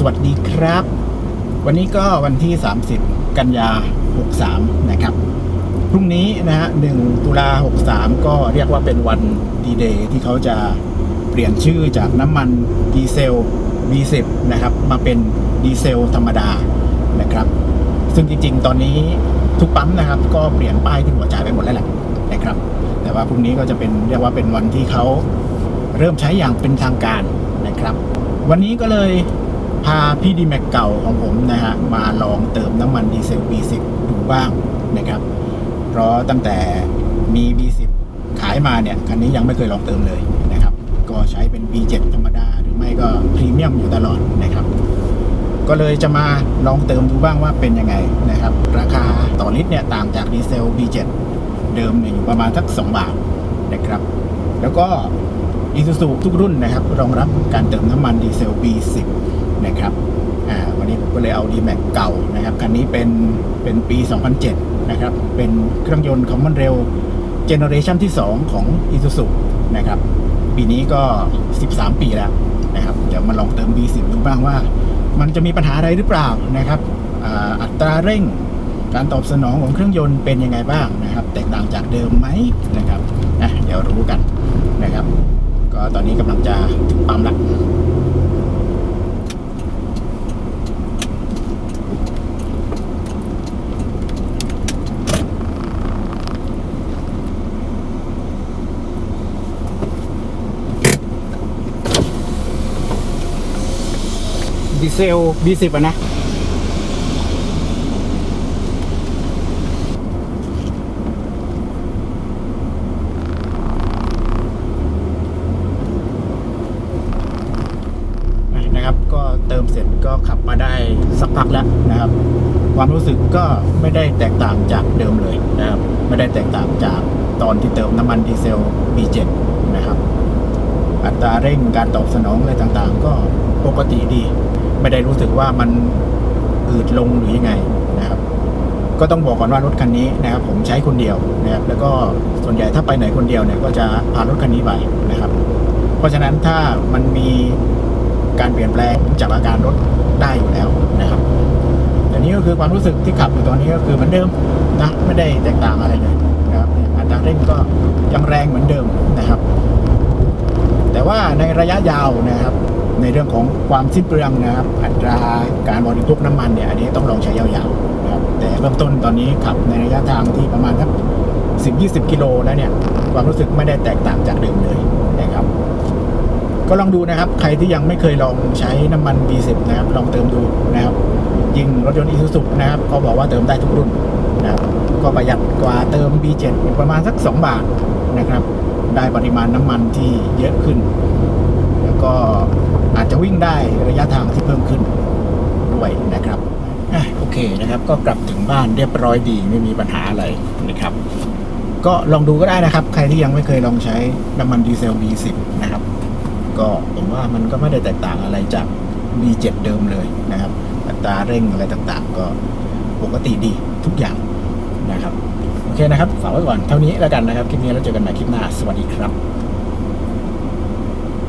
สวัสดีครับ วันนี้ก็วันที่ 30 กันยา 63 นะครับ พรุ่งนี้นะฮะ1ตุลา 63 ก็เรียกว่าเป็นวันดีเดย์ที่เขาจะเปลี่ยนชื่อจากน้ำมันดีเซล V10 นะครับ มาเป็นดีเซลธรรมดานะครับ ซึ่งจริงๆ ตอนนี้ทุกปั๊มนะครับ ก็เปลี่ยนป้ายที่หัวจ่ายไปหมดแล้วแหละนะครับ แต่ว่าพรุ่งนี้ก็จะเป็นเรียกว่าเป็นวันที่เขาเริ่มใช้อย่างเป็นทางการนะครับ วันนี้ก็เลย พาพี่ดีแม็กเก่าของผมนะฮะมาลองเติมน้ำมันดีเซล B10 ดูบ้างนะครับ เพราะตั้งแต่มี B10 ขายมาเนี่ยคันนี้ยังไม่เคยลองเติมเลยนะครับ ก็ใช้เป็น B7 ธรรมดา หรือไม่ก็พรีเมียมอยู่ตลอดนะครับ ก็เลยจะมาลองเติมดูบ้างว่าเป็นยังไงนะครับ ราคาต่อลิตรเนี่ยต่างจากดีเซล B7 เดิมเนี่ยอยู่ประมาณสัก 2 บาทนะครับ แล้วก็ อีซูซูทุกรุ่นนะครับ รองรับการเติมน้ำมันดีเซล B10 นะครับวันนี้ผมก็เลยเอา D-Max เก่านะครับ คันนี้เป็นเป็นปี 2007 นะครับ เป็นเครื่องยนต์ของมันเร็วเจเนอเรชันที่ 2 ของ Isuzu นะครับ ปีนี้ก็ 13 ปีแล้วนะครับ เดี๋ยวมาลองเติม B10 ดูบ้างว่า มันจะมีปัญหาอะไรหรือเปล่านะครับอัตราเร่งการตอบสนองของเครื่องยนต์เป็นยังไงบ้างนะครับ แตกต่างจากเดิมไหมนะครับเดี๋ยวรู้กันนะครับ ก็ตอนนี้กำลังจะถึงปั๊มละดีเซล B10 อะนะ นะครับ ก็เติมเสร็จก็ขับมาได้สักพักแล้วนะครับ ความรู้สึกก็ไม่ได้แตกต่างจากเดิมเลยนะครับ ไม่ได้แตกต่างจากตอนที่เติมน้ำมันดีเซล B7 นะครับ อัตราเร่งการตอบสนองอะไรต่างๆ ก็ปกติดี ไม่ได้รู้สึกว่ามันอืดลงหรือยังไงนะครับ ก็ต้องบอกก่อนว่ารถคันนี้นะครับ ผมใช้คนเดียวนะครับ แล้วก็ส่วนใหญ่ถ้าไปไหนคนเดียวเนี่ยก็จะพารถคันนี้ไปนะครับ เพราะฉะนั้นถ้ามันมี การเปลี่ยนแปลงจากอาการรถได้อยู่แล้วนะครับแต่นี้ก็คือความรู้สึกที่ขับอยู่ตอนนี้ก็คือเหมือนเดิมนะไม่ได้แตกต่างอะไรเลยนะครับอัตราเร่งก็ยังแรงเหมือนเดิมนะครับ แต่ว่าในระยะยาวนะครับ ในเรื่องของความสิ้นเปลืองนะครับ อัตราการบริโภคน้ำมันเนี่ยอันนี้ต้องลองใช้ยาวๆนะครับแต่เริ่มต้นตอนนี้ขับในระยะทางที่ประมาณสักสิบยี่สิบกิโลแล้วเนี่ยความรู้สึกไม่ได้แตกต่างจากเดิมเลยนะครับ ก็ลองดูนะครับ ใครที่ยังไม่เคยลองใช้น้ำมัน B10 นะครับ ลองเติมดูนะครับ ยิงรถยนต์อีซูซุนะครับเขาบอกว่าเติมได้ทุกรุ่นนะครับ ก็ประหยัดกว่าเติม B7 อยู่ประมาณสัก 2 บาทนะครับ ได้ปริมาณน้ำมันที่เยอะขึ้น แล้วก็อาจจะวิ่งได้ระยะทางที่เพิ่มขึ้นด้วยนะครับโอเคนะครับ ก็กลับถึงบ้านเรียบร้อยดีไม่มีปัญหาอะไรนะครับ ก็ลองดูก็ได้นะครับ ใครที่ยังไม่เคยลองใช้น้ำมันดีเซล B10 นะครับ ก็ผมว่ามันก็ไม่ได้แตกต่างอะไรจาก V7 เดิมเลยนะครับ อัตราเร่งอะไรต่างๆ ก็ปกติดีทุกอย่างนะครับ โอเคนะครับ ฝากไว้ก่อนเท่านี้แล้วกันนะครับ คลิปนี้แล้วเจอกันใหม่คลิปหน้า สวัสดีครับ